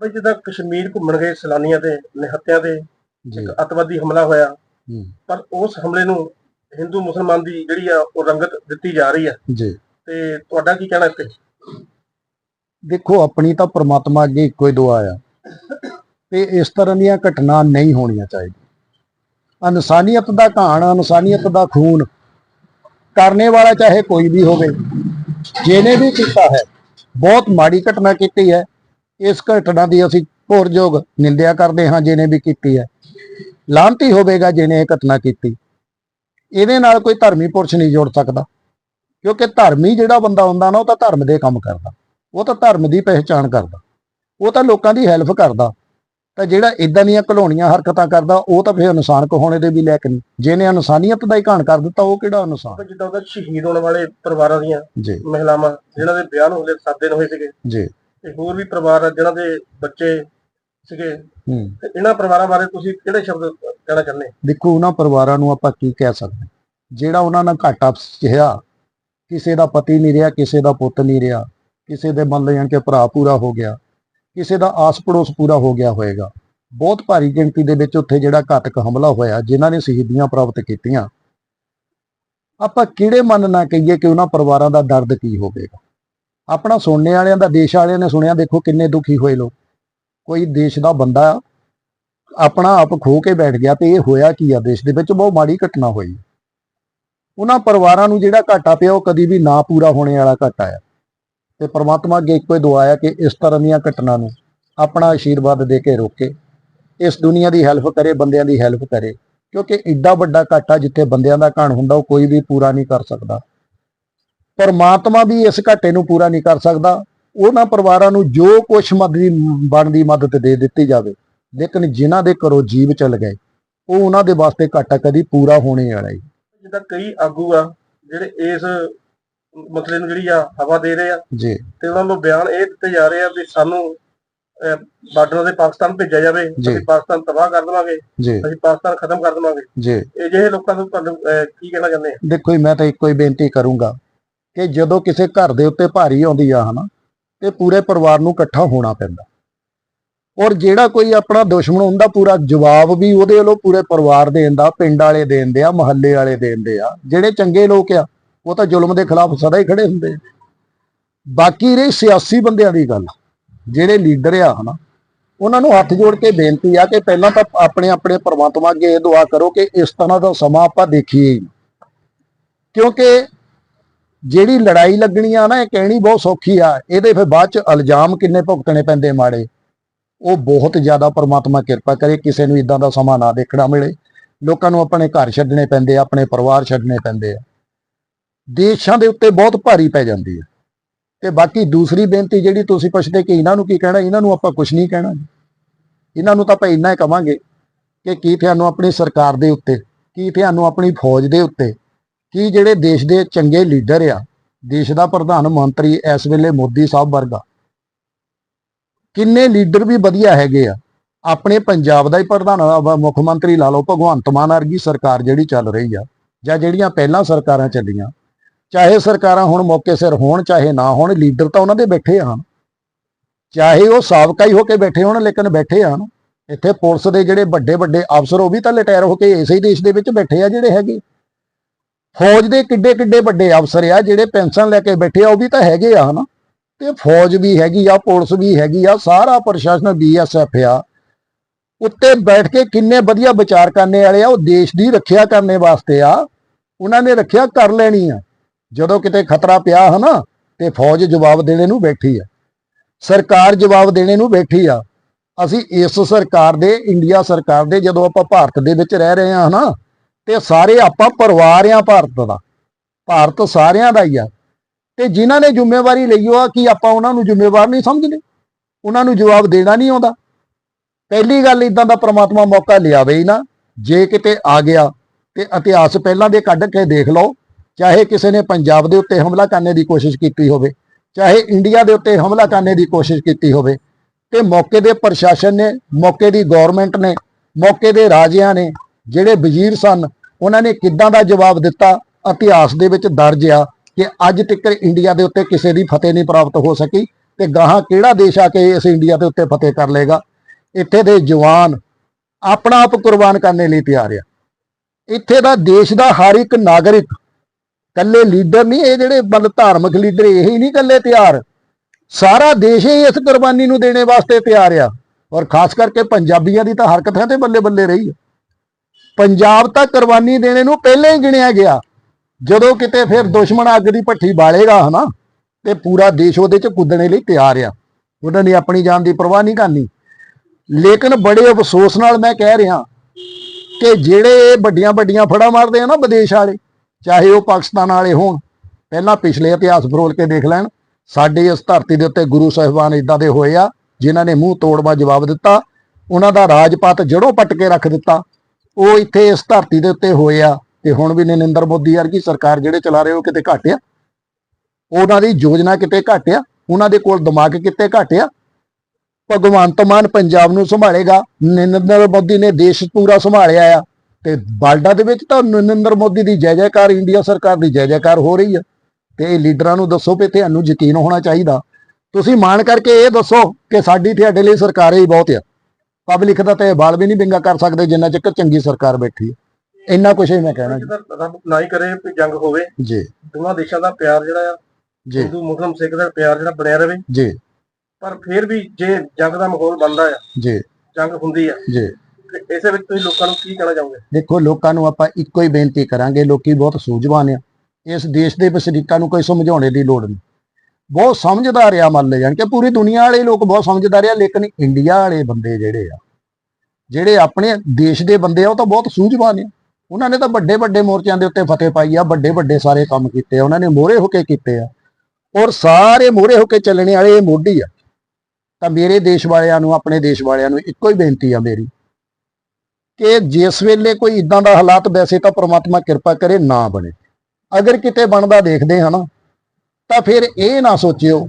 ਬਈ ਜਿੱਦਾਂ ਕਸ਼ਮੀਰ ਘੁੰਮਣ ਗਏ ਸੈਲਾਨੀਆਂ ਤੇ ਨਿਹੱਤਿਆਂ ਤੇ ਇੱਕ ਅੱਤਵਾਦੀ ਹਮਲਾ ਹੋਇਆ। ਹੂੰ, ਪਰ ਉਸ ਹਮਲੇ ਨੂੰ ਹਿੰਦੂ ਮੁਸਲਮਾਨ ਦੀ ਜਿਹੜੀ ਆ ਉਹ ਰੰਗਤ ਦਿੱਤੀ ਜਾ ਰਹੀ ਆ। ਜੀ। ਤੇ ਤੁਹਾਡਾ ਕੀ ਕਹਿਣਾ ਇੱਥੇ? ਦੇਖੋ ਆਪਣੀ ਤਾਂ ਪ੍ਰਮਾਤਮਾ ਅੱਗੇ ਇੱਕੋ ਹੀ ਦੁਆ ਆ। ਤੇ ਇਸ ਤਰ੍ਹਾਂ ਦੀਆਂ ਘਟਨਾ ਨਹੀਂ ਹੋਣੀਆਂ ਚਾਹੀਦੀਆਂ। ਇਨਸਾਨੀਅਤ ਦਾ ਘਾਣ ਇਨਸਾਨੀਅਤ ਦਾ ਖੂਨ ਕਰਨੇ ਵਾਲਾ ਚਾਹੇ ਕੋਈ ਵੀ ਹੋਵੇ ਜਿਹਨੇ ਵੀ ਕੀਤਾ ਹੈ ਬਹੁਤ ਮਾੜੀ ਘਟਨਾ ਕੀਤੀ ਹੈ। ਇਸ ਘਟਨਾ ਦੀ ਅਸੀਂ ਪੁਰਜੋਗ ਨਿੰਦਿਆ ਕਰਦੇ ਹਾਂ ਜਿਹਨੇ ਵੀ ਕੀਤੀ ਹੈ। ਲਾਂਤੀ ਹੋਵੇਗਾ ਜਿਹਨੇ ਇਹ ਘਟਨਾ ਕੀਤੀ। ਇਹਦੇ ਨਾਲ ਕੋਈ ਧਰਮੀ ਪੁਰਸ਼ ਨਹੀਂ ਜੋੜ ਸਕਦਾ। ਕਿਉਂਕਿ ਧਰਮੀ ਜਿਹੜਾ ਬੰਦਾ ਹੁੰਦਾ ਨਾ ਉਹ ਤਾਂ ਧਰਮ ਦੇ ਕੰਮ ਕਰਦਾ। ਉਹ ਤਾਂ ਧਰਮ ਦੀ ਪਹਿਚਾਣ ਕਰਦਾ। ਉਹ ਤਾਂ ਲੋਕਾਂ ਦੀ ਹੈਲਪ ਕਰਦਾ। ਤਾਂ ਜਿਹੜਾ ਇਦਾਂ ਦੀਆਂ ਘਲੋਣੀਆਂ ਹਰਕਤਾਂ ਕਰਦਾ ਉਹ ਤਾਂ ਫਿਰ ਇਨਸਾਨ ਕਹਾਉਣੇ ਦੇ ਵੀ ਲਾਇਕ ਨਹੀਂ। ਜਿਹਨੇ ਇਨਸਾਨੀਅਤ ਦਾ ਹੀ ਘਾਣ ਕਰ ਦਿੱਤਾ ਉਹ ਕਿਹੜਾ ਇਨਸਾਨ? ਜਿੱਦਾਂ ਉਹਦਾ ਸ਼ਹੀਦ ਹੋਣ ਵਾਲੇ ਪਰਿਵਾਰਾਂ ਦੀਆਂ ਮਹਿਲਾਵਾਂ ਜਿਨ੍ਹਾਂ ਦੇ ਵਿਆਹ ਨੂੰ ਹਲੇ 7 ਦਿਨ ਹੋਏ ਸੀਗੇ। ਜੀ। ਤੇ ਹੋਰ ਵੀ ਪਰਿਵਾਰ ਆ ਜਿਨ੍ਹਾਂ ਦੇ ਬੱਚੇ ਸੀਗੇ ਹੂੰ। ਤੇ ਇਹਨਾਂ ਪਰਿਵਾਰਾਂ ਬਾਰੇ ਤੁਸੀਂ ਕਿਹੜੇ ਸ਼ਬਦ ਕਹਿਣਾ ਚਾਹੁੰਦੇ? ਦੇਖੋ ਉਹਨਾਂ ਪਰਿਵਾਰਾਂ ਨੂੰ ਆਪਾਂ ਕੀ ਕਹਿ ਸਕਦੇ? ਜਿਹੜਾ ਉਹਨਾਂ ਨਾਲ ਘਾਟਾ ਸਿਆ ਕਿਸੇ ਦਾ ਪਤੀ ਨਹੀਂ ਰਿਹਾ ਕਿਸੇ ਦਾ ਪੁੱਤ ਨਹੀਂ ਰਿਹਾ ਕਿਸੇ ਦੇ ਮੰਨ ਲੈਣ ਕੇ ਭਰਾ ਪੂਰਾ ਹੋ ਗਿਆ ਕਿਸੇ ਦਾ ਆਸ ਪੜੋਸ ਪੂਰਾ ਹੋ ਗਿਆ ਹੋਏਗਾ ਬਹੁਤ ਭਾਰੀ ਗਿਣਤੀ ਦੇ ਵਿੱਚ ਉੱਥੇ ਜਿਹੜਾ ਘਾਤਕ ਹਮਲਾ ਹੋਇਆ ਜਿਨ੍ਹਾਂ ਨੇ ਸ਼ਹੀਦੀਆਂ ਪ੍ਰਾਪਤ ਕੀਤੀਆਂ। ਆਪਾਂ ਕਿਹੜੇ ਮਨ ਨਾ ਕਹੀਏ ਕਿ ਉਹਨਾਂ ਪਰਿਵਾਰਾਂ ਦਾ ਦਰਦ ਕੀ ਹੋਵੇਗਾ? ਆਪਣਾ ਸੁਣਨੇ ਵਾਲਿਆਂ ਦਾ, ਦੇਸ਼ ਵਾਲਿਆਂ ਨੇ ਸੁਣਿਆ, ਦੇਖੋ ਕਿੰਨੇ ਦੁਖੀ ਹੋਏ ਲੋਕ। ਕੋਈ ਦੇਸ਼ ਦਾ ਬੰਦਾ ਆਪਣਾ ਆਪ ਖੋ ਕੇ ਬੈਠ ਗਿਆ ਤੇ ਇਹ ਹੋਇਆ ਕੀ ਆ? ਦੇਸ਼ ਦੇ ਵਿੱਚ ਬਹੁਤ ਮਾੜੀ ਘਟਨਾ ਹੋਈ। ਉਹਨਾਂ ਪਰਿਵਾਰਾਂ ਨੂੰ ਜਿਹੜਾ ਘਾਟਾ ਪਿਆ, ਉਹ ਕਦੀ ਵੀ ਨਾ ਪੂਰਾ ਹੋਣੇ ਵਾਲਾ ਘਾਟਾ ਆ। ਤੇ ਪ੍ਰਮਾਤਮਾ ਅੱਗੇ ਇੱਕੋ ਹੀ ਦੁਆ ਆ ਕਿ ਇਸ ਤਰ੍ਹਾਂ ਦੀਆਂ ਘਟਨਾ ਨੂੰ ਆਪਣਾ ਆਸ਼ੀਰਵਾਦ ਦੇ ਕੇ ਰੋਕੇ। ਇਸ ਦੁਨੀਆ ਦੀ ਹੈਲਪ ਕਰੇ, ਬੰਦਿਆਂ ਦੀ ਹੈਲਪ ਕਰੇ। ਕਿਉਂਕਿ ਏਡਾ ਵੱਡਾ ਘਾਟਾ ਜਿੱਥੇ ਬੰਦਿਆਂ ਦਾ ਘਾਣ ਹੁੰਦਾ, ਉਹ ਕੋਈ ਵੀ ਪੂਰਾ ਨਹੀਂ ਕਰ ਸਕਦਾ। ਪਰਮਾਤਮਾ ਵੀ ਇਸ ਘਾਟੇ ਨੂੰ ਪੂਰਾ ਨਹੀਂ ਕਰ ਸਕਦਾ। ਉਹਨਾਂ ਪਰਿਵਾਰਾਂ ਨੂੰ ਜੋ ਕੁਛ ਮਦਦੀ ਬਣਦੀ ਮਦਦ ਦੇ ਦਿੱਤੀ ਜਾਵੇ ਲੇਕਿਨ ਜਿਨ੍ਹਾਂ ਦੇ ਘਰੋਂ ਜੀਵ ਚਲ ਗਏ ਉਹ ਉਹਨਾਂ ਦੇ ਵਾਸਤੇ ਘਾਟਾ ਕਦੀ ਪੂਰਾ ਹੋਣੇ ਵਾਲਾ ਹੀ। ਜਿੱਦਾਂ ਕਈ ਆਗੂ ਆ ਜਿਹੜੇ ਇਸ ਮਸਲੇ ਨੂੰ ਜਿਹੜੀ ਆ ਹਵਾ ਦੇ ਰਹੇ ਆ ਜੀ। ਤੇ ਉਹਨਾਂ ਨੂੰ ਬਿਆਨ ਇਹ ਦਿੱਤੇ ਜਾ ਰਹੇ ਆ ਵੀ ਸਾਨੂੰ ਬਾਰਡਰਾਂ ਦੇ ਪਾਕਿਸਤਾਨ ਭੇਜਿਆ ਜਾਵੇ। ਅਸੀਂ ਪਾਕਿਸਤਾਨ ਤਬਾਹ ਕਰ ਦੇਵਾਂਗੇ ਅਸੀਂ ਪਾਕਿਸਤਾਨ ਖਤਮ ਕਰ ਦੇਵਾਂਗੇ। ਜੀ। ਇਹ ਜਿਹੇ ਲੋਕਾਂ ਨੂੰ ਤੁਹਾਨੂੰ ਕੀ ਕਹਿਣਾ ਚਾਹੁੰਦੇ ਆ? ਦੇਖੋ ਮੈਂ ਤਾਂ ਇੱਕੋ ਹੀ ਬੇਨਤੀ ਕਰੂੰਗਾ ਕਿ ਜਦੋਂ ਕਿਸੇ ਘਰ ਦੇ ਉੱਤੇ ਭਾਰੀ ਆਉਂਦੀ ਆ, ਹਨਾ, ਤੇ ਪੂਰੇ ਪਰਿਵਾਰ ਨੂੰ ਇਕੱਠਾ ਹੋਣਾ ਪੈਂਦਾ। ਔਰ ਜਿਹੜਾ ਕੋਈ ਆਪਣਾ ਦੁਸ਼ਮਣ ਹੁੰਦਾ ਪੂਰਾ ਜਵਾਬ ਵੀ ਉਹਦੇ ਵੱਲੋਂ ਪੂਰੇ ਪਰਿਵਾਰ ਦੇਣ ਦਾ, ਪਿੰਡ ਵਾਲੇ ਦੇਣ ਦੇ ਆ, ਮਹੱਲੇ ਵਾਲੇ ਦੇਣ ਦੇ ਆ। ਜਿਹੜੇ ਚੰਗੇ ਲੋਕ ਆ, ਉਹ ਤਾਂ ਜ਼ੁਲਮ ਦੇ ਖਿਲਾਫ ਸਦਾ ਹੀ ਖੜੇ ਹੁੰਦੇ ਆ। ਬਾਕੀ ਰਹੀ ਸਿਆਸੀ ਬੰਦਿਆਂ ਦੀ ਗੱਲ, ਜਿਹੜੇ ਲੀਡਰ ਆ, ਹਨਾ, ਉਹਨਾਂ ਨੂੰ ਹੱਥ ਜੋੜ ਕੇ ਬੇਨਤੀ ਆ ਕਿ ਪਹਿਲਾਂ ਤਾਂ ਆਪਣੇ ਆਪਣੇ ਪਰਮਾਤਮਾ ਅੱਗੇ ਇਹ ਦੁਆ ਕਰੋ ਕਿ ਇਸ ਤਰ੍ਹਾਂ ਦਾ ਸਮਾਂ ਆਪਾਂ ਦੇਖੀਏ ਹੀ ਕਿਉਂਕਿ ਜਿਹੜੀ ਲੜਾਈ ਲੱਗਣੀ ਆ ਨਾ, ਇਹ ਕਹਿਣੀ ਬਹੁਤ ਸੌਖੀ ਆ। ਇਹਦੇ ਫਿਰ ਬਾਅਦ ਚ ਇਲਜ਼ਾਮ ਕਿੰਨੇ ਭੁਗਤਣੇ ਪੈਂਦੇ ਮਾੜੇ। ਉਹ ਬਹੁਤ ਜ਼ਿਆਦਾ ਪਰਮਾਤਮਾ ਕਿਰਪਾ ਕਰੇ, ਕਿਸੇ ਨੂੰ ਇਦਾਂ ਦਾ ਸਮਾਂ ਨਾ ਦੇਖਣਾ ਮਿਲੇ। ਲੋਕਾਂ ਨੂੰ ਆਪਣੇ ਘਰ ਛੱਡਣੇ ਪੈਂਦੇ ਆ, ਆਪਣੇ ਪਰਿਵਾਰ ਛੱਡਣੇ ਪੈਂਦੇ ਆ। ਦੇਸ਼ਾਂ ਦੇ ਉੱਤੇ ਬਹੁਤ ਭਾਰੀ ਪੈ ਜਾਂਦੀ ਹੈ ਤੇ ਬਾਕੀ ਦੂਸਰੀ ਬੇਨਤੀ ਜਿਹੜੀ ਤੁਸੀਂ ਪੁੱਛਦੇ ਕਿ ਇਹਨਾਂ ਨੂੰ ਕੀ ਕਹਿਣਾ, ਇਹਨਾਂ ਨੂੰ ਆਪਾਂ ਕੁਝ ਨਹੀਂ ਕਹਿਣਾ। ਇਹਨਾਂ ਨੂੰ ਤਾਂ ਆਪਾਂ ਇੰਨਾ ਹੀ ਕਵਾਂਗੇ ਕਿ ਕੀ ਤੁਹਾਨੂੰ ਆਪਣੀ ਸਰਕਾਰ ਦੇ ਉੱਤੇ, ਕੀ ਤੁਹਾਨੂੰ ਆਪਣੀ ਫੌਜ ਦੇ ਉੱਤੇ ਕੀ ਜਿਹੜੇ ਦੇਸ਼ ਦੇ ਚੰਗੇ ਲੀਡਰ ਆ, ਦੇਸ਼ ਦਾ ਪ੍ਰਧਾਨ ਮੰਤਰੀ ਇਸ ਵੇਲੇ ਮੋਦੀ ਸਾਹਿਬ ਵਰਗਾ, ਕਿੰਨੇ ਲੀਡਰ ਵੀ ਵਧੀਆ ਹੈਗੇ ਆ, ਆਪਣੇ ਪੰਜਾਬ ਦਾ ਹੀ ਪ੍ਰਧਾਨ ਮੁੱਖ ਮੰਤਰੀ ਲਾ ਲਓ, ਭਗਵੰਤ ਮਾਨ ਵਰਗੀ ਸਰਕਾਰ ਜਿਹੜੀ ਚੱਲ ਰਹੀ ਆ, ਜਾਂ ਜਿਹੜੀਆਂ ਪਹਿਲਾਂ ਸਰਕਾਰਾਂ ਚੱਲੀਆਂ, ਚਾਹੇ ਸਰਕਾਰਾਂ ਹੁਣ ਮੌਕੇ ਸਿਰ ਹੋਣ, ਚਾਹੇ ਨਾ ਹੋਣ, ਲੀਡਰ ਤਾਂ ਉਹਨਾਂ ਦੇ ਬੈਠੇ ਹਨ ਚਾਹੇ ਉਹ ਸਾਬਕਾ ਹੀ ਹੋ ਕੇ ਬੈਠੇ ਹੋਣ, ਲੇਕਿਨ ਬੈਠੇ ਹਨ ਇੱਥੇ ਪੁਲਿਸ ਦੇ ਜਿਹੜੇ ਵੱਡੇ ਵੱਡੇ ਅਫਸਰ ਉਹ ਵੀ ਤਾਂ ਰਿਟਾਇਰ ਹੋ ਕੇ ਇਸੇ ਦੇਸ਼ ਦੇ ਵਿੱਚ ਬੈਠੇ ਆ ਜਿਹੜੇ ਹੈਗੇ। ਫੌਜ ਦੇ ਕਿੱਡੇ ਕਿੱਡੇ ਵੱਡੇ ਅਫਸਰ ਆ, ਜਿਹੜੇ ਪੈਨਸ਼ਨ ਲੈ ਕੇ ਬੈਠੇ ਆ, ਉਹ ਵੀ ਤਾਂ ਹੈਗੇ ਆ, ਹਨਾ? ਤੇ ਫੌਜ ਵੀ ਹੈਗੀ ਆ, ਪੁਲਿਸ ਵੀ ਹੈਗੀ ਆ, ਸਾਰਾ ਪ੍ਰਸ਼ਾਸਨ ਬੀਐਸਐਫ ਆ। ਉੱਤੇ ਬੈਠ ਕੇ ਕਿੰਨੇ ਵਧੀਆ ਵਿਚਾਰ ਕਰਨੇ ਵਾਲੇ ਆ, ਉਹ ਦੇਸ਼ ਦੀ ਰੱਖਿਆ ਕਰਨੇ ਵਾਸਤੇ ਆ। ਉਹਨਾਂ ਨੇ ਰੱਖਿਆ ਕਰ ਲੈਣੀ ਆ। ਜਦੋਂ ਕਿਤੇ ਖਤਰਾ ਪਿਆ, ਹਨਾ? ਤੇ ਫੌਜ ਜਵਾਬ ਦੇਣੇ ਨੂੰ ਬੈਠੀ ਆ। ਸਰਕਾਰ ਜਵਾਬ ਦੇਣੇ ਨੂੰ ਬੈਠੀ ਆ। ਅਸੀਂ ਇਸ ਸਰਕਾਰ ਦੇ, ਇੰਡੀਆ ਸਰਕਾਰ ਦੇ, ਜਦੋਂ ਆਪਾਂ ਭਾਰਤ ਦੇ ਵਿੱਚ ਰਹਿ ਰਹੇ ਹਾਂ ਹਨਾ? ਤੇ ਸਾਰੇ ਆਪਾਂ ਪਰਿਵਾਰ ਆ ਭਾਰਤ ਦਾ। ਭਾਰਤ ਸਾਰਿਆਂ ਦਾ ਹੀ ਆ। ਤੇ ਜਿਨ੍ਹਾਂ ਨੇ ਜ਼ਿੰਮੇਵਾਰੀ ਲਈ ਉਹ ਕਿ ਆਪਾਂ ਉਹਨਾਂ ਨੂੰ ਜ਼ਿੰਮੇਵਾਰ ਨਹੀਂ ਸਮਝਦੇ। ਉਹਨਾਂ ਨੂੰ ਜਵਾਬ ਦੇਣਾ ਨਹੀਂ ਆਉਂਦਾ। ਪਹਿਲੀ ਗੱਲ ਇਦਾਂ ਦਾ ਪ੍ਰਮਾਤਮਾ ਮੌਕਾ ਲਿਆਵੇ ਹੀ ਨਾ, ਜੇ ਕਿਤੇ ਆ ਗਿਆ ਤੇ ਇਤਿਹਾਸ ਪਹਿਲਾਂ ਦੇ ਕੱਢ ਕੇ ਦੇਖ ਲਓ, ਚਾਹੇ ਕਿਸੇ ਨੇ ਪੰਜਾਬ ਦੇ ਉੱਤੇ ਹਮਲਾ ਕਰਨ ਦੀ ਕੋਸ਼ਿਸ਼ ਕੀਤੀ ਹੋਵੇ, ਚਾਹੇ ਇੰਡੀਆ ਦੇ ਉੱਤੇ ਹਮਲਾ ਕਰਨੇ ਦੀ ਕੋਸ਼ਿਸ਼ ਕੀਤੀ ਹੋਵੇ, ਤੇ ਮੌਕੇ ਦੇ ਪ੍ਰਸ਼ਾਸਨ ਨੇ, ਮੌਕੇ ਦੀ ਗਵਰਨਮੈਂਟ ਨੇ, ਮੌਕੇ ਦੇ ਰਾਜਿਆਂ ਨੇ ਜਿਹੜੇ ਵਜ਼ੀਰ ਸਨ, ਉਹਨਾਂ ਨੇ ਕਿੱਦਾਂ ਦਾ ਜਵਾਬ ਦਿੱਤਾ? ਇਤਿਹਾਸ ਦੇ ਵਿੱਚ ਦਰਜ ਆ ਕਿ ਅੱਜ ਤੱਕ ਇੰਡੀਆ ਦੇ ਉੱਤੇ ਕਿਸੇ ਦੀ ਫਤਿਹ ਨਹੀਂ ਪ੍ਰਾਪਤ ਹੋ ਸਕੀ ਤੇ ਗਾਹਾਂ ਕਿਹੜਾ ਦੇਸ਼ ਆ ਕੇ ਇਸ ਇੰਡੀਆ ਦੇ ਉੱਤੇ ਫਤਿਹ ਕਰ ਲੇਗਾ ਇੱਥੇ ਦੇ ਜਵਾਨ ਆਪਣਾ ਆਪ ਕੁਰਬਾਨ ਕਰਨ ਲਈ ਤਿਆਰ ਆ। ਇੱਥੇ ਦਾ ਦੇਸ਼ ਦਾ ਹਰ ਇੱਕ ਨਾਗਰਿਕ ਕੱਲੇ ਲੀਡਰ ਨਹੀਂ, ਇਹ ਜਿਹੜੇ ਮਤਲਬ ਧਾਰਮਿਕ ਲੀਡਰ, ਇਹ ਹੀ ਨਹੀਂ ਕੱਲੇ ਤਿਆਰ। ਸਾਰਾ ਦੇਸ਼ ਹੀ ਇਸ ਕੁਰਬਾਨੀ ਨੂੰ ਦੇਣੇ ਵਾਸਤੇ ਤਿਆਰ ਆ। ਔਰ ਖਾਸ ਕਰਕੇ ਪੰਜਾਬੀਆਂ ਦੀ ਤਾਂ ਹਰਕਤ ਹਰਕਤਾਂ ਤੇ ਬੱਲੇ ਬੱਲੇ ਰਹੀ ਆ। ਪੰਜਾਬ ਤਾਂ ਕੁਰਬਾਨੀ ਦੇਣੇ ਨੂੰ ਪਹਿਲਾਂ ਹੀ ਗਿਣਿਆ ਗਿਆ। ਜਦੋਂ ਕਿਤੇ ਫਿਰ ਦੁਸ਼ਮਣ ਅੱਗ ਦੀ ਭੱਠੀ ਬਾਲੇਗਾ, ਹਨਾ? ਤੇ ਪੂਰਾ ਦੇਸ਼ ਉਹਦੇ ਚ ਕੁੱਦਣੇ ਲਈ ਤਿਆਰ ਆ। ਉਹਨਾਂ ਨੇ ਆਪਣੀ ਜਾਨ ਦੀ ਪਰਵਾਹ ਨਹੀਂ ਕਰਨੀ। ਲੇਕਿਨ ਬੜੇ ਅਫਸੋਸ ਨਾਲ ਮੈਂ ਕਹਿ ਰਿਹਾ ਕਿ ਜਿਹੜੇ ਵੱਡੀਆਂ ਵੱਡੀਆਂ ਫੜਾ ਮਾਰਦੇ ਆ ਨਾ ਵਿਦੇਸ਼ ਵਾਲੇ, ਚਾਹੇ ਉਹ ਪਾਕਿਸਤਾਨ ਵਾਲੇ ਹੋਣ, ਪਹਿਲਾਂ ਪਿਛਲੇ ਇਤਿਹਾਸ ਫਰੋਲ ਕੇ ਦੇਖ ਲੈਣ। ਸਾਡੇ ਇਸ ਧਰਤੀ ਦੇ ਉੱਤੇ ਗੁਰੂ ਸਾਹਿਬਾਨ ਇਦਾਂ ਦੇ ਹੋਏ ਆ, ਜਿਨ੍ਹਾਂ ਨੇ ਮੂੰਹ ਤੋੜਵਾ ਜਵਾਬ ਦਿੱਤਾ। ਉਹਨਾਂ ਦਾ ਰਾਜਪਾਤ ਜੜੋਂ ਪੱਟ ਕੇ ਰੱਖ ਦਿੱਤਾ। ਉਹ ਇੱਥੇ ਇਸ ਧਰਤੀ ਦੇ ਉੱਤੇ ਹੋਏ ਆ ਤੇ ਹੁਣ ਵੀ ਨਰਿੰਦਰ ਮੋਦੀ ਵਰਗੀ ਸਰਕਾਰ ਜਿਹੜੇ ਚਲਾ ਰਹੇ ਉਹ ਕਿਤੇ ਘੱਟ ਆ। ਉਹਨਾਂ ਦੀ ਯੋਜਨਾ ਕਿਤੇ ਘੱਟ ਆ, ਉਹਨਾਂ ਦੇ ਕੋਲ ਦਿਮਾਗ ਕਿਤੇ ਘੱਟ ਆ। ਭਗਵੰਤ ਮਾਨ ਪੰਜਾਬ ਨੂੰ ਸੰਭਾਲੇਗਾ, ਨਰਿੰਦਰ ਮੋਦੀ ਨੇ ਦੇਸ਼ ਪੂਰਾ ਸੰਭਾਲਿਆ ਆ ਤੇ ਬਾਲਡਾ ਦੇ ਵਿੱਚ ਤਾਂ ਨਰਿੰਦਰ ਮੋਦੀ ਦੀ ਜੈ ਜੈਕਾਰ, ਇੰਡੀਆ ਸਰਕਾਰ ਦੀ ਜੈ ਜੈਕਾਰ ਹੋ ਰਹੀ ਆ। ਤੇ ਇਹ ਲੀਡਰਾਂ ਨੂੰ ਦੱਸੋ ਵੀ ਤੁਹਾਨੂੰ ਯਕੀਨ ਹੋਣਾ ਚਾਹੀਦਾ। ਤੁਸੀਂ ਮਾਣ ਕਰਕੇ ਇਹ ਦੱਸੋ ਕਿ ਸਾਡੀ ਤੁਹਾਡੇ ਲਈ ਸਰਕਾਰ ਹੀ ਬਹੁਤ ਆ। ਪਬਲਿਕ ਦਾ ਤੇ ਬਾਲ ਵੀ ਨਹੀਂ ਬਿੰਗਾ ਕਰ ਸਕਦੇ ਜਿੰਨਾ ਚਿਰ ਚੰਗੀ ਸਰਕਾਰ ਬੈਠੀ ਹੈ। ਇੰਨਾ ਕੁਛ ਹੀ ਮੈਂ ਕਹਿਣਾ ਜੀ। ਜਿਹਦਾ ਰੱਬ ਨਾ ਹੀ ਕਰੇ ਜੰਗ ਹੋਵੇ ਜੀ। ਦੋਵਾਂ ਦੇਸ਼ਾਂ ਦਾ ਪਿਆਰ ਜਿਹੜਾ ਆ ਜੀ। ਹਿੰਦੂ ਮੁਸਲਮ ਸਿੱਖ ਦਾ ਪਿਆਰ ਜਿਹੜਾ ਬਣਿਆ ਰਵੇ ਜੀ। ਪਰ ਫਿਰ ਵੀ ਜੇ ਜੰਗ ਦਾ ਮਾਹੌਲ ਬਣਦਾ ਆ ਜੀ। ਜੰਗ ਹੁੰਦੀ ਆ ਜੀ। ਤੇ ਇਸੇ ਵਿੱਚ ਤੁਸੀਂ ਲੋਕਾਂ ਨੂੰ ਕੀ ਕਹਿਣਾ ਚਾਹੋਗੇ? ਦੇਖੋ ਲੋਕਾਂ ਨੂੰ ਆਪਾਂ ਇੱਕੋ ਹੀ ਬੇਨਤੀ ਕਰਾਂਗੇ ਲੋਕੀ ਬਹੁਤ ਸੂਝਵਾਨ ਆ। ਇਸ ਦੇਸ਼ ਦੇ ਵਸਨੀਕਾਂ ਨੂੰ ਕੋਈ ਸਮਝਾਉਣੇ ਦੀ ਲੋੜ ਨਹੀਂ। ਬਹੁਤ ਸਮਝਦਾਰ ਆ ਮੰਨ ਲੈ ਜਾਣ ਕਿ ਪੂਰੀ ਦੁਨੀਆ ਵਾਲੇ ਲੋਕ ਬਹੁਤ ਸਮਝਦਾਰ ਆ, ਲੇਕਿਨ ਇੰਡੀਆ ਵਾਲੇ ਬੰਦੇ ਜਿਹੜੇ ਆ, ਜਿਹੜੇ ਆਪਣੇ ਦੇਸ਼ ਦੇ ਬੰਦੇ ਆ, ਉਹ ਤਾਂ ਬਹੁਤ ਸੂਝਵਾਨ ਆ। ਉਹਨਾਂ ਨੇ ਤਾਂ ਵੱਡੇ ਵੱਡੇ ਮੋਰਚਿਆਂ ਦੇ ਉੱਤੇ ਫਤਿਹ ਪਾਈ ਆ, ਵੱਡੇ ਵੱਡੇ ਸਾਰੇ ਕੰਮ ਕੀਤੇ ਆ, ਉਹਨਾਂ ਨੇ ਮੋਹਰੇ ਹੋ ਕੇ ਕੀਤੇ ਆ। ਔਰ ਸਾਰੇ ਮੋਹਰੇ ਹੋ ਕੇ ਚੱਲਣੇ ਵਾਲੇ ਇਹ ਮੋਢੀ ਆ। ਤਾਂ ਮੇਰੇ ਦੇਸ਼ ਵਾਲਿਆਂ ਨੂੰ, ਆਪਣੇ ਦੇਸ਼ ਵਾਲਿਆਂ ਨੂੰ ਇੱਕੋ ਹੀ ਬੇਨਤੀ ਆ ਮੇਰੀ ਕਿ ਜਿਸ ਵੇਲੇ ਕੋਈ ਇਦਾਂ ਦਾ ਹਾਲਾਤ ਵੈਸੇ ਤਾਂ ਪ੍ਰਮਾਤਮਾ ਕਿਰਪਾ ਕਰੇ ਨਾ ਬਣੇ। ਅਗਰ ਕਿਤੇ ਬਣਦਾ ਦੇਖਦੇ ਹਾਂ ਨਾ ਤਾਂ ਫਿਰ ਇਹ ਨਾ ਸੋਚਿਓ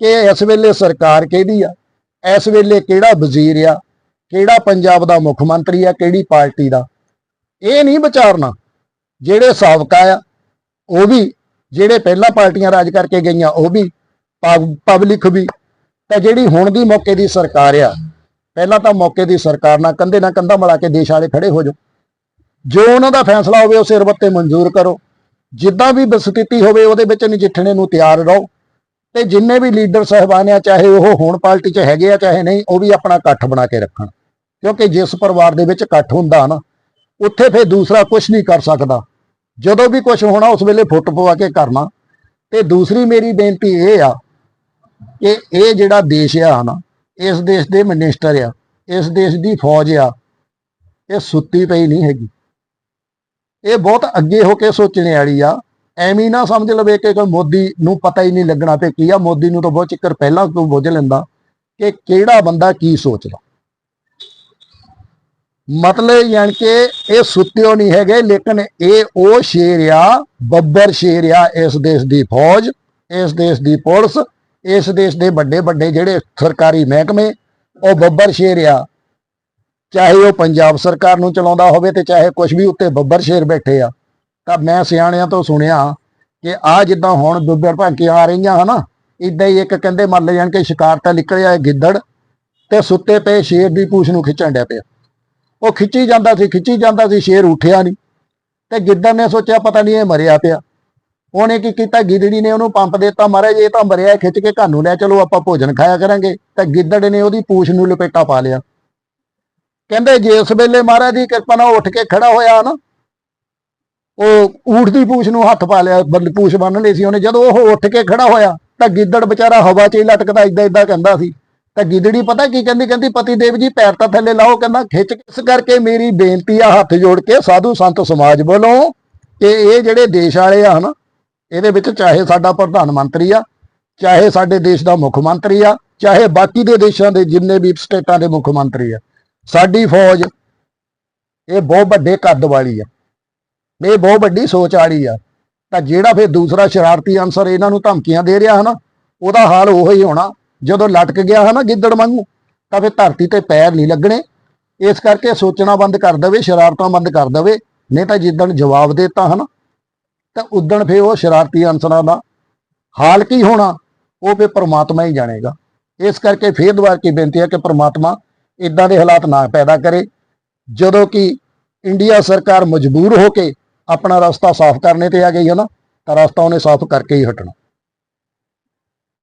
ਕਿ ਇਸ ਵੇਲੇ ਸਰਕਾਰ ਕਿਹਦੀ ਆ? ਇਸ ਵੇਲੇ ਕਿਹੜਾ ਵਜ਼ੀਰ ਆ? ਕਿਹੜਾ ਪੰਜਾਬ ਦਾ ਮੁੱਖ ਮੰਤਰੀ ਆ? ਕਿਹੜੀ ਪਾਰਟੀ ਦਾ? ਇਹ ਨਹੀਂ ਵਿਚਾਰਨਾ। ਜਿਹੜੇ ਸਾਬਕਾ ਆ, ਉਹ ਵੀ, ਜਿਹੜੇ ਪਹਿਲਾਂ ਪਾਰਟੀਆਂ ਰਾਜ ਕਰਕੇ ਗਈਆਂ, ਉਹ ਵੀ ਪਬਲਿਕ ਵੀ। ਤਾਂ ਜਿਹੜੀ ਹੁਣ ਦੀ ਮੌਕੇ ਦੀ ਸਰਕਾਰ ਆ, ਪਹਿਲਾਂ ਤਾਂ ਮੌਕੇ ਦੀ ਸਰਕਾਰ ਨਾਲ ਕੰਧੇ ਨਾਲ ਕੰਧਾ ਮਿਲਾ ਕੇ ਦੇਸ਼ ਵਾਲੇ ਖੜੇ ਹੋ ਜਾਓ। ਜੋ ਉਹਨਾਂ ਦਾ ਫੈਸਲਾ ਹੋਵੇ, ਉਹ ਸਿਰ ਬੱਤੇ ਮਨਜ਼ੂਰ ਕਰੋ। ਜਿੱਦਾਂ ਵੀ ਸਥਿਤੀ ਹੋਵੇ, ਉਹਦੇ ਵਿੱਚ ਨਜਿੱਠਣੇ ਨੂੰ ਤਿਆਰ ਰਹੋ। ਤੇ ਜਿੰਨੇ ਵੀ ਲੀਡਰ ਸਹਿਬਾਨ ਆ, ਚਾਹੇ ਉਹ ਹੁਣ ਪਾਰਟੀ 'ਚ ਹੈਗੇ ਆ, ਚਾਹੇ ਨਹੀਂ, ਉਹ ਵੀ ਆਪਣਾ ਇਕੱਠ ਬਣਾ ਕੇ ਰੱਖਣ। ਕਿਉਂਕਿ ਜਿਸ ਪਰਿਵਾਰ ਦੇ ਵਿੱਚ ਇਕੱਠ ਹੁੰਦਾ ਨਾ, ਉੱਥੇ ਫਿਰ ਦੂਸਰਾ ਕੁਝ ਨਹੀਂ ਕਰ ਸਕਦਾ। ਜਦੋਂ ਵੀ ਕੁਝ ਹੋਣਾ, ਉਸ ਵੇਲੇ ਫੁੱਟ ਪਵਾ ਕੇ ਕਰਨਾ। ਤੇ ਦੂਸਰੀ ਮੇਰੀ ਬੇਨਤੀ ਇਹ ਆ ਕਿ ਇਹ ਜਿਹੜਾ ਦੇਸ਼ ਆ ਨਾ, ਇਸ ਦੇਸ਼ ਦੇ ਮਿਨਿਸਟਰ ਆ, ਇਸ ਦੇਸ਼ ਦੀ ਫੌਜ ਆ, ਇਹ ਸੁੱਤੀ ਪਈ ਨਹੀਂ ਹੈਗੀ। ਇਹ ਬਹੁਤ ਅੱਗੇ ਹੋ ਕੇ ਸੋਚਣੇ ਵਾਲੀ ਆ। ਐਵੇਂ ਨਾ ਸਮਝ ਲਵੇ ਕਿ ਕੋਈ ਮੋਦੀ ਨੂੰ ਪਤਾ ਹੀ ਨਹੀਂ ਲੱਗਣਾ ਤੇ ਕੀ ਆ। ਮੋਦੀ ਨੂੰ ਤਾਂ ਬਹੁਤ ਚੱਕਰ ਪਹਿਲਾਂ ਤੋਂ ਬੁੱਝ ਲੈਂਦਾ ਕਿ ਕਿਹੜਾ ਬੰਦਾ ਕੀ ਸੋਚਦਾ। ਮਤਲਬ ਯਾਨੀ ਕਿ ਇਹ ਸੁੱਤਿਓ ਨਹੀਂ ਹੈਗੇ, ਲੇਕਿਨ ਇਹ ਉਹ ਸ਼ੇਰ ਆ, ਬੱਬਰ ਸ਼ੇਰ ਆ, ਇਸ ਦੇਸ਼ ਦੀ ਫੌਜ, ਇਸ ਦੇਸ਼ ਦੀ ਪੁਲਿਸ, ਇਸ ਦੇਸ਼ ਦੇ ਵੱਡੇ ਵੱਡੇ ਜਿਹੜੇ ਸਰਕਾਰੀ ਮਹਿਕਮੇ, ਉਹ ਬੱਬਰ ਸ਼ੇਰ ਆ। ਚਾਹੇ ਉਹ ਪੰਜਾਬ ਸਰਕਾਰ ਨੂੰ ਚਲਾਉਂਦਾ ਹੋਵੇ ਤੇ ਚਾਹੇ ਕੁਝ ਵੀ ਉੱਤੇ ਬੱਬਰ ਸ਼ੇਰ ਬੈਠੇ ਆ। ਤਾਂ ਮੈਂ ਸਿਆਣਿਆਂ ਤੋਂ ਸੁਣਿਆ ਕਿ ਆ ਜਿੱਦਾਂ ਹੁਣ ਬੱਬਰ ਭਾਂਕੀਆਂ ਆ ਰਹੀਆਂ ਹਨਾ ਇਦਾਂ ਹੀ ਇੱਕ ਕਹਿੰਦੇ ਮੰਨ ਲੈ ਜਾਣ ਕਿ ਸ਼ਿਕਾਰ ਤਾਂ ਨਿਕਲਿਆ ਗਿੱਦੜ ਤੇ ਸੁੱਤੇ ਪਏ ਸ਼ੇਰ ਦੀ ਪੂਛ ਨੂੰ ਖਿੱਚਣ ਡਿਆ ਪਿਆ। ਉਹ ਖਿੱਚੀ ਜਾਂਦਾ ਸੀ, ਖਿੱਚੀ ਜਾਂਦਾ ਸੀ, ਸ਼ੇਰ ਉੱਠਿਆ ਨਹੀਂ। ਤੇ ਗਿੱਦੜ ਨੇ ਸੋਚਿਆ ਪਤਾ ਨਹੀਂ ਇਹ ਮਰਿਆ ਪਿਆ। ਉਹਨੇ ਕੀ ਕੀਤਾ? ਗਿੱਦੜੀ ਨੇ ਉਹਨੂੰ ਪੰਪ ਦਿੱਤਾ, ਮਹਾਰਾਜ ਇਹ ਤਾਂ ਮਰਿਆ, ਖਿੱਚ ਕੇ ਘਰ ਨੂੰ ਲੈ ਚਲੋ, ਆਪਾਂ ਭੋਜਨ ਖਾਇਆ ਕਰਾਂਗੇ। ਤਾਂ ਗਿੱਦੜ ਨੇ ਉਹਦੀ ਪੂਛ ਨੂੰ ਲਪੇਟਾ ਪਾ ਲਿਆ। ਕਹਿੰਦੇ ਜੇ ਜਿਸ ਵੇਲੇ ਮਹਾਰਾਜ ਦੀ ਕਿਰਪਾ ਨਾਲ ਉੱਠ ਕੇ ਖੜਾ ਹੋਇਆ ਨਾ, ਉਹ ਊਠ ਦੀ ਪੂਛ ਨੂੰ ਹੱਥ ਪਾ ਲਿਆ ਪੂਛ ਬੰਨ ਲਈ ਸੀ ਉਹਨੇ। ਜਦੋਂ ਉਹ ਉੱਠ ਕੇ ਖੜਾ ਹੋਇਆ, ਤਾਂ ਗਿੱਦੜ ਵਿਚਾਰਾ ਹਵਾ 'ਚ ਹੀ ਲਟਕਦਾ ਇਦਾਂ ਇਦਾਂ ਕਹਿੰਦਾ ਸੀ। ਤਾਂ ਗਿੱਦੜੀ ਪਤਾ ਕੀ ਕਹਿੰਦੀ? ਕਹਿੰਦੀ, ਪਤੀ ਦੇਵ ਜੀ, ਪੈਰ ਤਾਂ ਥੱਲੇ ਲਾਓ, ਕਹਿੰਦਾ। ਖਿੱਚ ਕਿਸ ਕਰਕੇ ਮੇਰੀ ਬੇਨਤੀ ਆ, ਹੱਥ ਜੋੜ ਕੇ ਸਾਧੂ ਸੰਤ ਸਮਾਜ ਵੱਲੋਂ, ਕਿ ਇਹ ਜਿਹੜੇ ਦੇਸ਼ ਵਾਲੇ ਆ ਹਨਾ, ਇਹਦੇ ਵਿੱਚ ਚਾਹੇ ਸਾਡਾ ਪ੍ਰਧਾਨ ਮੰਤਰੀ ਆ, ਚਾਹੇ ਸਾਡੇ ਦੇਸ਼ ਦਾ ਮੁੱਖ ਮੰਤਰੀ ਆ, ਚਾਹੇ ਬਾਕੀ ਦੇ ਦੇਸ਼ਾਂ ਦੇ ਜਿੰਨੇ ਵੀ ਸਟੇਟਾਂ ਦੇ ਮੁੱਖ ਮੰਤਰੀ ਆ ਸਾਡੀ ਫੌਜ ਇਹ ਬਹੁਤ ਵੱਡੇ ਕੱਦ ਵਾਲੀ ਆ। ਇਹ ਬਹੁਤ ਵੱਡੀ ਸੋਚ ਵਾਲੀ ਆ। ਤਾਂ ਜਿਹੜਾ ਫਿਰ ਦੂਸਰਾ ਸ਼ਰਾਰਤੀ ਅਨਸਰ ਇਹਨਾਂ ਨੂੰ ਧਮਕੀਆਂ ਦੇ ਰਿਹਾ ਹਨਾ, ਉਹਦਾ ਹਾਲ ਉਹੋ ਹੀ ਹੋਣਾ। ਜਦੋਂ ਲਟਕ ਗਿਆ ਹਨਾ ਗਿੱਦੜ ਵਾਂਗੂ, ਤਾਂ ਫਿਰ ਧਰਤੀ ਤੇ ਪੈਰ ਨਹੀਂ ਲੱਗਣੇ। ਇਸ ਕਰਕੇ ਸੋਚਣਾ ਬੰਦ ਕਰ ਦੇਵੇ, ਸ਼ਰਾਰਤਾਂ ਬੰਦ ਕਰ ਦੇਵੇ, ਨਹੀਂ ਤਾਂ ਜਿੱਦਣ ਜਵਾਬ ਦੇਤਾ ਹਨਾ, ਤਾਂ ਉਦਣ ਫਿਰ ਉਹ ਸ਼ਰਾਰਤੀ ਅਨਸਰਾਂ ਦਾ ਹਾਲ ਕੀ ਹੋਣਾ, ਉਹ ਵੀ ਪਰਮਾਤਮਾ ਹੀ ਜਾਣੇਗਾ। ਇਸ ਕਰਕੇ ਫੇਰ ਦੁਬਾਰ ਕੀ ਬੇਨਤੀ ਹੈ ਕਿ ਪਰਮਾਤਮਾ ਇਦਾਂ ਦੇ ਹਾਲਾਤ ਨਾ ਪੈਦਾ ਕਰੇ। ਜਦੋਂ ਕਿ ਇੰਡੀਆ ਸਰਕਾਰ ਮਜਬੂਰ ਹੋ ਕੇ ਆਪਣਾ ਰਸਤਾ ਸਾਫ਼ ਕਰਨੇ ਤੇ ਆ ਗਈ ਹੈ ਨਾ, ਤਾਂ ਰਸਤਾ ਉਹਨੇ ਸਾਫ਼ ਕਰਕੇ ਹੀ ਹਟਣਾ।